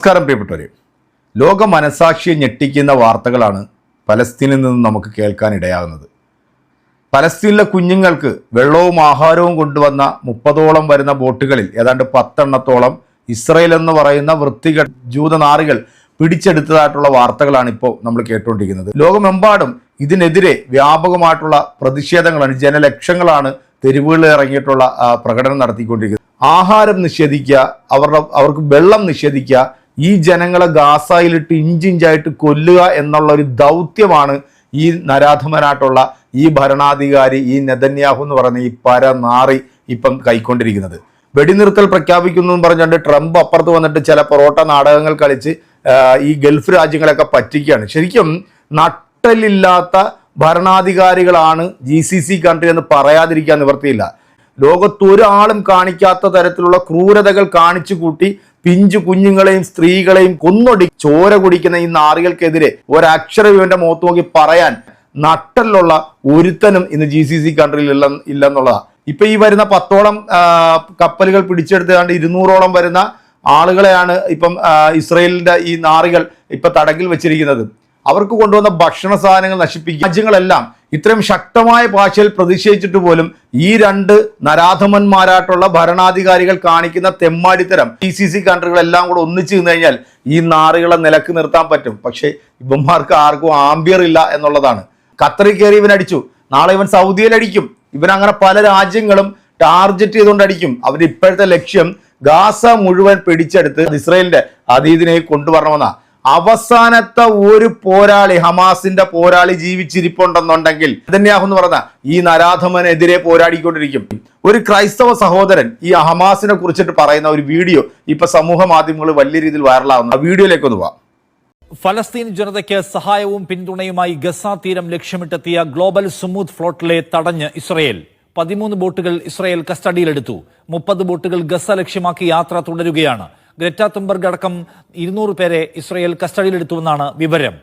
നമസ്കാരം പ്രിയപ്പെട്ടവരെ. ലോക മനസാക്ഷിയെ ഞെട്ടിക്കുന്ന വാർത്തകളാണ് പലസ്തീനിൽ നിന്ന് നമുക്ക് കേൾക്കാൻ ഇടയാകുന്നത്. പലസ്തീനിലെ കുഞ്ഞുങ്ങൾക്ക് വെള്ളവും ആഹാരവും കൊണ്ടുവന്ന മുപ്പതോളം വരുന്ന ബോട്ടുകളിൽ ഏതാണ്ട് പത്തെണ്ണത്തോളം ഇസ്രയേൽ എന്ന് പറയുന്ന വൃത്തികൾ ജൂതനാറികൾ പിടിച്ചെടുത്തതായിട്ടുള്ള വാർത്തകളാണ് ഇപ്പോൾ നമ്മൾ കേട്ടുകൊണ്ടിരിക്കുന്നത്. ലോകമെമ്പാടും ഇതിനെതിരെ വ്യാപകമായിട്ടുള്ള പ്രതിഷേധങ്ങളാണ് ജനലക്ഷങ്ങളാണ് തെരുവുകളിൽ ഇറങ്ങിയിട്ടുള്ള പ്രകടനം നടത്തിക്കൊണ്ടിരിക്കുന്നത്. ആഹാരം നിഷേധിക്കുക അവരുടെ അവർക്ക് വെള്ളം നിഷേധിക്കുക ഈ ജനങ്ങളെ ഗാസയിലിട്ട് ഇഞ്ചിഞ്ചായിട്ട് കൊല്ലുക എന്നുള്ള ഒരു ദൗത്യമാണ് ഈ നരാധമനായിട്ടുള്ള ഈ ഭരണാധികാരി ഈ നെതന്യാഹു എന്ന് പറയുന്ന ഈ പരനാറി ഇപ്പം കൈക്കൊണ്ടിരിക്കുന്നത്. വെടിനിർത്തൽ പ്രഖ്യാപിക്കുന്നു എന്ന് പറഞ്ഞുകൊണ്ട് ട്രംപ് അപ്പുറത്ത് വന്നിട്ട് ചില പൊറോട്ട നാടകങ്ങൾ കളിച്ച് ഈ ഗൾഫ് രാജ്യങ്ങളെയൊക്കെ പറ്റിക്കുകയാണ്. ശരിക്കും നട്ടലില്ലാത്ത ഭരണാധികാരികളാണ് ജി സി സി കൺട്രി എന്ന് പറയാതിരിക്കാൻ നിവർത്തിയില്ല ലോകത്തൊരാളും കാണിക്കാത്ത തരത്തിലുള്ള ക്രൂരതകൾ കാണിച്ചു കൂട്ടി പിഞ്ചു കുഞ്ഞുങ്ങളെയും സ്ത്രീകളെയും കൊന്നൊടി ചോര കുടിക്കുന്ന ഈ നാറികൾക്കെതിരെ ഒരക്ഷരം ഇവന്റെ മുഖത്ത് നോക്കി പറയാൻ നട്ടലുള്ള ഒരുത്തനും ഇന്ന് ജി സി സി കൺട്രിയിൽ ഇല്ല ഇല്ലെന്നുള്ളതാണ് ഇപ്പൊ ഈ വരുന്ന പത്തോളം കപ്പലുകൾ പിടിച്ചെടുത്തുകൊണ്ട് ഇരുന്നൂറോളം വരുന്ന ആളുകളെയാണ് ഇപ്പം ഇസ്രയേലിന്റെ ഈ നാറികൾ ഇപ്പൊ തടങ്കിൽ വെച്ചിരിക്കുന്നത്. അവർക്ക് കൊണ്ടുവന്ന ഭക്ഷണ സാധനങ്ങൾ നശിപ്പിക്കുക രാജ്യങ്ങളെല്ലാം ഇത്രയും ശക്തമായ ഭാഷയിൽ പ്രതിഷേധിച്ചിട്ട് പോലും ഈ രണ്ട് നരാധമന്മാരായിട്ടുള്ള ഭരണാധികാരികൾ കാണിക്കുന്ന തെമ്മാടിത്തരം ടി സി സി കൺട്രികളെല്ലാം കൂടെ ഒന്നിച്ചു നിന്ന് കഴിഞ്ഞാൽ ഈ നാറുകളെ നിലയ്ക്ക് നിർത്താൻ പറ്റും. പക്ഷേ ഇവന്മാർക്ക് ആർക്കും ആംബിയർ ഇല്ല എന്നുള്ളതാണ്. ഖത്തറിൽ കയറി ഇവൻ അടിച്ചു. നാളെ ഇവൻ സൗദിയിൽ അടിക്കും. ഇവൻ അങ്ങനെ പല രാജ്യങ്ങളും ടാർഗറ്റ് ചെയ്തുകൊണ്ട് അടിക്കും. അവരുടെ ഇപ്പോഴത്തെ ലക്ഷ്യം ഗാസ മുഴുവൻ പിടിച്ചെടുത്ത് ഇസ്രയേലിന്റെ അതീതിനെ കൊണ്ടുവരണമെന്നാ. അവസാനത്തെ ഒരു പോരാളി ഹമാസിന്റെ പോരാളി ജീവിച്ചിരിപ്പുണ്ടെന്നുണ്ടെങ്കിൽ അതന്യാഹു എന്ന് പറഞ്ഞ ഈ നരാധമനെതിരെ പോരാടിക്കൊണ്ടിരിക്കും. ഒരു ക്രൈസ്തവ സഹോദരൻ ഈ ഹമാസിനെ കുറിച്ചിട്ട് പറയുന്ന ഒരു വീഡിയോ ഇപ്പൊ സമൂഹ മാധ്യമങ്ങൾ വലിയ രീതിയിൽ വൈറലാകുന്നു ആ വീഡിയോയിലേക്ക് ഒന്ന് പോവാം. ഫലസ്തീൻ ജനതയ്ക്ക് സഹായവും പിന്തുണയുമായി ഗസ തീരം ലക്ഷ്യമിട്ടെത്തിയ ഗ്ലോബൽ സുമൂത്ത് ഫ്ലോട്ടിലെ തടഞ്ഞ് ഇസ്രയേൽ. പതിമൂന്ന് ബോട്ടുകൾ ഇസ്രയേൽ കസ്റ്റഡിയിലെടുത്തു. മുപ്പത് ബോട്ടുകൾ ഗസ ലക്ഷ്യമാക്കി യാത്ര തുടരുകയാണ്. ഗ്രറ്റ തുംബർഗ് അടക്കം ഇരുന്നൂറ് പേരെ ഇസ്രയേൽ കസ്റ്റഡിയിലെടുത്തുവെന്നാണ് വിവരം.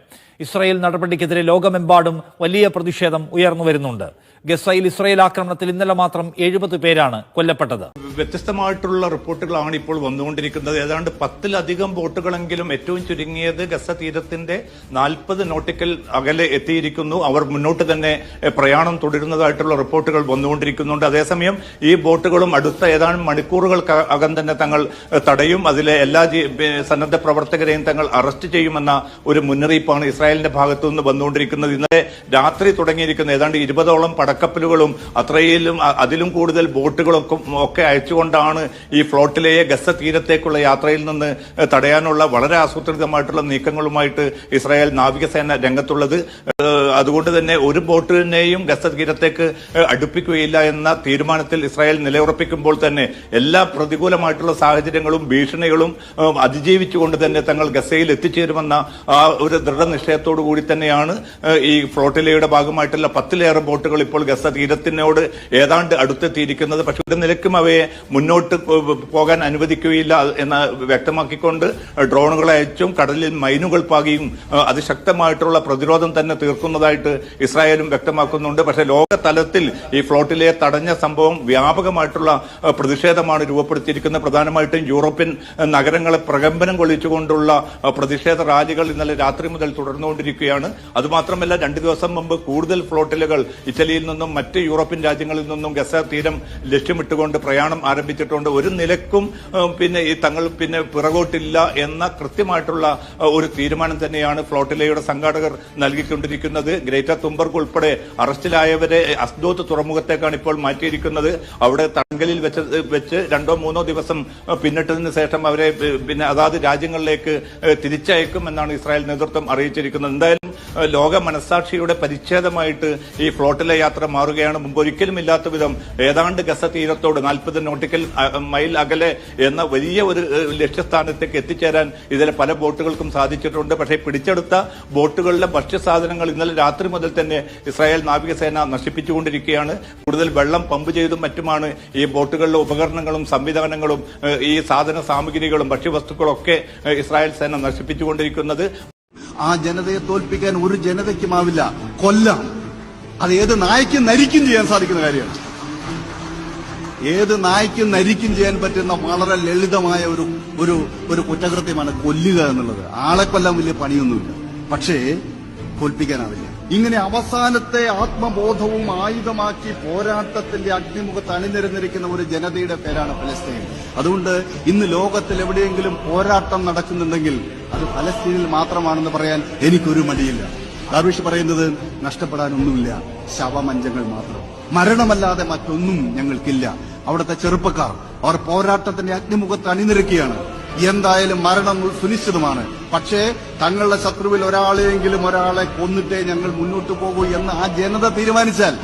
ഇസ്രയേൽ നടപടിക്കെതിരെ ലോകമെമ്പാടും വലിയ പ്രതിഷേധം ഉയർന്നു വരുന്നുണ്ട്. ഗസയിൽ ഇസ്രയേൽ ആക്രമണത്തിൽ ഇന്നലെ മാത്രം എഴുപത് പേരാണ് കൊല്ലപ്പെട്ടത്. വ്യത്യസ്തമായിട്ടുള്ള റിപ്പോർട്ടുകളാണ് ഇപ്പോൾ വന്നുകൊണ്ടിരിക്കുന്നത്. ഏതാണ്ട് പത്തിലധികം ബോട്ടുകളെങ്കിലും ഏറ്റവും ചുരുങ്ങിയത് ഗസ തീരത്തിന്റെ നാൽപ്പത് നോട്ടിക്കൽ അകലെ എത്തിയിരിക്കുന്നു. അവർ മുന്നോട്ട് തന്നെ പ്രയാണം തുടരുന്നതായിട്ടുള്ള റിപ്പോർട്ടുകൾ വന്നുകൊണ്ടിരിക്കുന്നുണ്ട്. അതേസമയം ഈ ബോട്ടുകളും അടുത്ത ഏതാനും മണിക്കൂറുകൾക്ക് അകം തന്നെ തങ്ങൾ തടയും. അതിലെ എല്ലാ സന്നദ്ധ പ്രവർത്തകരെയും തങ്ങൾ അറസ്റ്റ് ചെയ്യുമെന്ന ഒരു മുന്നറിയിപ്പാണ് ഇസ്രായേലിന്റെ ഭാഗത്തുനിന്ന് വന്നുകൊണ്ടിരിക്കുന്നത് ഇന്നലെ രാത്രി തുടങ്ങിയിരിക്കുന്ന. ഏതാണ്ട് ഇരുപതോളം പടക്കപ്പലുകളും അത്രയിലും അതിലും കൂടുതൽ ബോട്ടുകളൊക്കെ ഒക്കെ അയച്ചുകൊണ്ടാണ് ഈ ഫ്ലോട്ടിലെയെ ഗസ തീരത്തേക്കുള്ള യാത്രയിൽ നിന്ന് തടയാനുള്ള വളരെ ആസൂത്രിതമായിട്ടുള്ള നീക്കങ്ങളുമായിട്ട് ഇസ്രായേൽ നാവികസേന രംഗത്തുള്ളത്. അതുകൊണ്ട് തന്നെ ഒരു ബോട്ടിനെയും ഗസ തീരത്തേക്ക് അടുപ്പിക്കുകയില്ല എന്ന തീരുമാനത്തിൽ ഇസ്രായേൽ നിലയുറപ്പിക്കുമ്പോൾ തന്നെ എല്ലാ പ്രതികൂലമായിട്ടുള്ള സാഹചര്യങ്ങളും ഭീഷണികളും അതിജീവിച്ചുകൊണ്ട് തന്നെ തങ്ങൾ ഗസയിൽ എത്തിച്ചേരുമെന്ന ഒരു ദൃഢനിശ്ചയത്തോടു കൂടി തന്നെയാണ് ഈ ഫ്ലോട്ടിലയുടെ ഭാഗമായിട്ടുള്ള പത്തിലേറെ ബോട്ടുകൾ ഇപ്പോൾ ഗസ തീരത്തിനോട് ഏതാണ്ട് അടുത്തെത്തിയിരിക്കുന്നത്. പക്ഷെ ഒരു നിലക്കും അവയെ മുന്നോട്ട് പോകാൻ അനുവദിക്കുകയില്ല എന്ന് വ്യക്തമാക്കിക്കൊണ്ട് ഡ്രോണുകൾ അയച്ചും കടലിൽ മൈനുകൾ പാകിയും അതിശക്തമായിട്ടുള്ള പ്രതിരോധം തന്നെ തീർക്കുന്നതായിട്ട് ഇസ്രായേലും വ്യക്തമാക്കുന്നുണ്ട്. പക്ഷെ ലോകതലത്തിൽ ഈ ഫ്ലോട്ടിലെ തടഞ്ഞ സംഭവം വ്യാപകമായിട്ടുള്ള പ്രതിഷേധമാണ് രൂപപ്പെടുത്തിയിരിക്കുന്നത്. പ്രധാനമായിട്ടും യൂറോപ്യൻ നഗരങ്ങളെ പ്രകമ്പനം കൊള്ളിച്ചുകൊണ്ടുള്ള പ്രതിഷേധ റാലികൾ ഇന്നലെ രാത്രി മുതൽ തുടർന്നുകൊണ്ടിരിക്കുകയാണ് അതുമാത്രമല്ല രണ്ടു ദിവസം മുമ്പ് കൂടുതൽ ഫ്ലോട്ടിലുകൾ ഇറ്റലിയിൽ നിന്നും മറ്റ് യൂറോപ്യൻ രാജ്യങ്ങളിൽ നിന്നും ഗസ തീരം ലക്ഷ്യമിട്ടുകൊണ്ട് പ്രയാണം ആരംഭിച്ചിട്ടുണ്ട്. ഒരു നിലക്കും പിന്നെ ഈ തങ്ങൾ പിന്നെ പിറകോട്ടില്ല എന്ന കൃത്യമായിട്ടുള്ള ഒരു തീരുമാനം തന്നെയാണ് ഫ്ലോട്ടിലയുടെ സംഘാടകർ നൽകിക്കൊണ്ടിരിക്കുന്നത്. ഗ്രേറ്റർ തുമ്പർക്ക് ഉൾപ്പെടെ അറസ്റ്റിലായവരെ അസ്ദോത്ത് തുറമുഖത്തേക്കാണ് ഇപ്പോൾ മാറ്റിയിരിക്കുന്നത്. അവിടെ തങ്കലിൽ വെച്ച് വെച്ച് രണ്ടോ മൂന്നോ ദിവസം പിന്നിട്ടതിന് ശേഷം അവരെ പിന്നെ അതാത് രാജ്യങ്ങളിലേക്ക് തിരിച്ചയക്കും എന്നാണ് ഇസ്രായേൽ നേതൃത്വം അറിയിച്ചിരിക്കുന്നത്. എന്തായാലും ലോക മനസാക്ഷിയുടെ പരിച്ഛേദമായിട്ട് ഈ ഫ്ലോട്ടിലെ യാത്ര മാറുകയാണ്. മുമ്പ് ഒരിക്കലും ഇല്ലാത്ത വിധം ഏതാണ്ട് ഗസ തീരത്തോട് നാൽപ്പത് നോട്ടിക്കൽ മൈൽ അകലെ എന്ന വലിയ ഒരു ലക്ഷ്യസ്ഥാനത്തേക്ക് എത്തിച്ചേരാൻ ഇതിലെ പല ബോട്ടുകൾക്കും സാധിച്ചിട്ടുണ്ട്. പക്ഷേ പിടിച്ചെടുത്ത ബോട്ടുകളിലെ ഭക്ഷ്യസാധനങ്ങൾ ഇന്നലെ രാത്രി മുതൽ തന്നെ ഇസ്രായേൽ നാവികസേന നശിപ്പിച്ചുകൊണ്ടിരിക്കുകയാണ്. കൂടുതൽ വെള്ളം പമ്പ് ചെയ്തും മറ്റുമാണ് ഈ ബോട്ടുകളിലെ ഉപകരണങ്ങളും സംവിധാനങ്ങളും ഈ സാധന സാമഗ്രികളും ഭക്ഷ്യവസ്തുക്കളും ഒക്കെ ഇസ്രായേൽ സേന നശിപ്പിച്ചുകൊണ്ടിരിക്കുന്നത്. ആ ജനതയെ തോൽപ്പിക്കാൻ ഒരു ജനതയ്ക്കുമാവില്ല കൊല്ലാം. അത് ഏത് നായ്ക്കും നരിക്കും ചെയ്യാൻ സാധിക്കുന്ന കാര്യമാണ്. ഏത് നായ്ക്കും നരിക്കും ചെയ്യാൻ പറ്റുന്ന വളരെ ലളിതമായ ഒരു ഒരു ഒരു കുറ്റകൃത്യമാണ് കൊല്ലുക എന്നുള്ളത്. ആളെ കൊല്ലാൻ വലിയ പണിയൊന്നുമില്ല. പക്ഷേ തോൽപ്പിക്കാനാവില്ല. ഇങ്ങനെ അവസാനത്തെ ആത്മബോധവും ആയുധമാക്കി പോരാട്ടത്തിന്റെ അഗ്നിമുഖത്ത് അണിനിരന്നിരിക്കുന്ന ഒരു ജനതയുടെ പേരാണ് ഫലസ്തീൻ. അതുകൊണ്ട് ഇന്ന് ലോകത്തിൽ എവിടെയെങ്കിലും പോരാട്ടം നടക്കുന്നുണ്ടെങ്കിൽ അത് ഫലസ്തീനിൽ മാത്രമാണെന്ന് പറയാൻ എനിക്കൊരു മടിയില്ല. ദാർവിഷ് പറയുന്നത് നഷ്ടപ്പെടാനൊന്നുമില്ല ശവമഞ്ചങ്ങൾ മാത്രം. മരണമല്ലാതെ മറ്റൊന്നും ഞങ്ങൾക്കില്ല. അവിടുത്തെ ചെറുപ്പക്കാർ അവർ പോരാട്ടത്തിന്റെ അഗ്നിമുഖത്ത് അണിനിരക്കുകയാണ്. എന്തായാലും മരണം സുനിശ്ചിതമാണ്. പക്ഷേ തങ്ങളുടെ ശത്രുവിൽ ഒരാളെയെങ്കിലും ഒരാളെ കൊന്നിട്ടേ ഞങ്ങൾ മുന്നോട്ട് പോകൂ എന്ന് ആ ജനത തീരുമാനിച്ചാൽ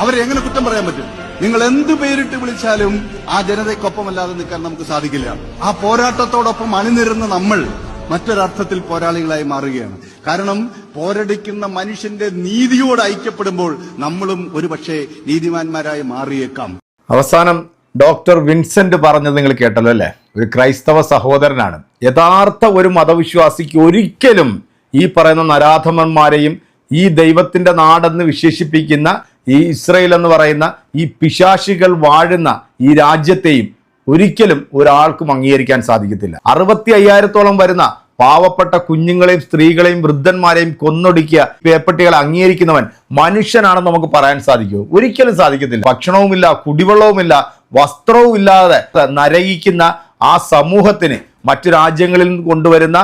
അവരെ എങ്ങനെ കുറ്റം പറയാൻ പറ്റും? നിങ്ങൾ എന്ത് പേരിട്ട് വിളിച്ചാലും ആ ജനതയ്ക്കൊപ്പമല്ലാതെ നിൽക്കാൻ നമുക്ക് സാധിക്കില്ല. ആ പോരാട്ടത്തോടൊപ്പം അണിനിരുന്ന നമ്മൾ മറ്റൊരർത്ഥത്തിൽ പോരാളികളായി മാറുകയാണ്. കാരണം പോരടിക്കുന്ന മനുഷ്യന്റെ നീതിയോട് ഐക്യപ്പെടുമ്പോൾ നമ്മളും ഒരുപക്ഷെ നീതിമാന്മാരായി മാറിയേക്കാം. അവസാനം ഡോക്ടർ വിൻസെന്റ് പറഞ്ഞത് നിങ്ങൾ കേട്ടല്ലോ അല്ലേ? ഒരു ക്രൈസ്തവ സഹോദരനാണ്. യഥാർത്ഥ ഒരു മതവിശ്വാസിക്ക് ഒരിക്കലും ഈ പറയുന്ന നരാധമന്മാരെയും ഈ ദൈവത്തിന്റെ നാടെന്ന് വിശേഷിപ്പിക്കുന്ന ഈ ഇസ്രയേൽ എന്ന് പറയുന്ന ഈ പിശാശികൾ വാഴുന്ന ഈ രാജ്യത്തെയും ഒരിക്കലും ഒരാൾക്കും അംഗീകരിക്കാൻ സാധിക്കത്തില്ല. അറുപത്തി അയ്യായിരത്തോളം വരുന്ന പാവപ്പെട്ട കുഞ്ഞുങ്ങളെയും സ്ത്രീകളെയും വൃദ്ധന്മാരെയും കൊന്നൊടുക്കിയ പേപ്പട്ടികളെ അംഗീകരിക്കുന്നവൻ മനുഷ്യനാണെന്ന് നമുക്ക് പറയാൻ സാധിക്കുമോ ഒരിക്കലും സാധിക്കത്തില്ല. ഭക്ഷണവുമില്ല കുടിവെള്ളവുമില്ല വസ്ത്രവും ഇല്ലാതെ നരകിക്കുന്ന ആ സമൂഹത്തിന് മറ്റു രാജ്യങ്ങളിൽ കൊണ്ടുവരുന്ന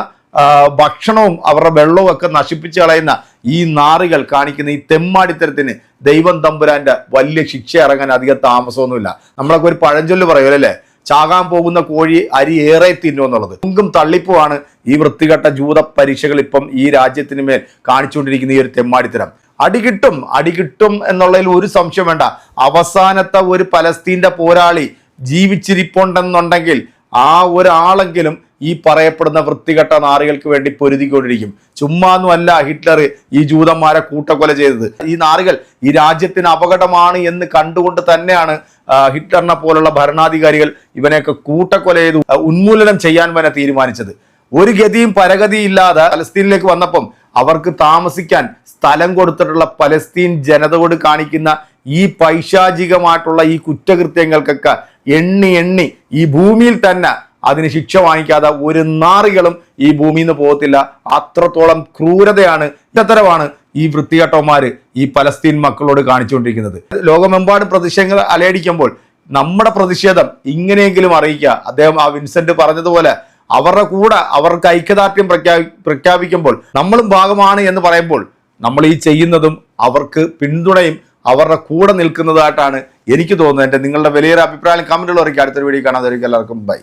ഭക്ഷണവും അവരുടെ വെള്ളവും ഒക്കെ നശിപ്പിച്ചു കളയുന്ന ഈ നാറുകൾ കാണിക്കുന്ന ഈ തെമ്മാടിത്തരത്തിന് ദൈവം തമ്പുരാന്റെ വലിയ ശിക്ഷ ഇറങ്ങാൻ അധികം താമസമൊന്നുമില്ല. നമ്മളൊക്കെ ഒരു പഴഞ്ചൊല്ല് പറയുമല്ലേ ചാകാൻ പോകുന്ന കോഴി അരി ഏറെ തിന്നും എന്നുള്ളത്. ഉങ്കും തള്ളിപ്പുമാണ് ഈ വൃത്തികെട്ട ജൂത പരീക്ഷകൾ ഇപ്പം ഈ രാജ്യത്തിന് മേൽ കാണിച്ചുകൊണ്ടിരിക്കുന്ന ഈ ഒരു തെമ്മാടിത്തരം. അടികിട്ടും അടികിട്ടും എന്നുള്ളതിൽ ഒരു സംശയം വേണ്ട. അവസാനത്തെ ഒരു പലസ്തീന്റെ പോരാളി ജീവിച്ചിരിപ്പുണ്ടെന്നുണ്ടെങ്കിൽ ആ ഒരാളെങ്കിലും ഈ പറയപ്പെടുന്ന വൃത്തികെട്ട നാറികൾക്ക് വേണ്ടി പൊരുതിക്കൊണ്ടിരിക്കും. ചുമ്മാന്നുമല്ല ഹിറ്റ്ലർ ഈ ജൂതന്മാരെ കൂട്ടക്കൊല ചെയ്തത്. ഈ നാറികൾ ഈ രാജ്യത്തിന് അപകടമാണ് എന്ന് കണ്ടുകൊണ്ട് തന്നെയാണ് ഹിറ്റ്ലറിനെ പോലുള്ള ഭരണാധികാരികൾ ഇവനെയൊക്കെ കൂട്ടക്കൊല ചെയ്ത് ഉന്മൂലനം ചെയ്യാൻ വരെ തീരുമാനിച്ചത്. ഒരു ഗതിയും പരഗതിയില്ലാതെ പലസ്തീനിലേക്ക് വന്നപ്പം അവർക്ക് താമസിക്കാൻ സ്ഥലം കൊടുത്തിട്ടുള്ള പലസ്തീൻ ജനതയോട് കാണിക്കുന്ന ഈ പൈശാചികമായിട്ടുള്ള ഈ കുറ്റകൃത്യങ്ങൾക്കൊക്കെ എണ്ണി എണ്ണി ഈ ഭൂമിയിൽ തന്നെ അതിന് ശിക്ഷ വാങ്ങിക്കാതെ ഒരു നാറികളും ഈ ഭൂമിയിൽ നിന്ന് പോകത്തില്ല. അത്രത്തോളം ക്രൂരതയാണ് ഇത്തരമാണ് ഈ വൃത്തികെട്ടവന്മാര് ഈ പലസ്തീൻ മക്കളോട് കാണിച്ചുകൊണ്ടിരിക്കുന്നത്. ലോകമെമ്പാടും പ്രതിഷേധങ്ങൾ അലയടിക്കുമ്പോൾ നമ്മുടെ പ്രതിഷേധം ഇങ്ങനെയെങ്കിലും അറിയിക്കുക. അദ്ദേഹം ആ വിൻസെന്റ് പറഞ്ഞതുപോലെ അവരുടെ കൂടെ അവർക്ക് ഐക്യദാർഢ്യം പ്രഖ്യാപി പ്രഖ്യാപിക്കുമ്പോൾ നമ്മളും ഭാഗമാണ് എന്ന് പറയുമ്പോൾ നമ്മൾ ഈ ചെയ്യുന്നതും അവർക്ക് പിന്തുണയും അവരുടെ കൂടെ നിൽക്കുന്നതായിട്ടാണ് എനിക്ക് തോന്നുന്നത്. എന്റെ നിങ്ങളുടെ വലിയൊരു അഭിപ്രായം കമന്റുകൾ അറിയിക്കുക അടുത്തൊരു വീഡിയോ കാണാതെ എല്ലാവർക്കും ബൈ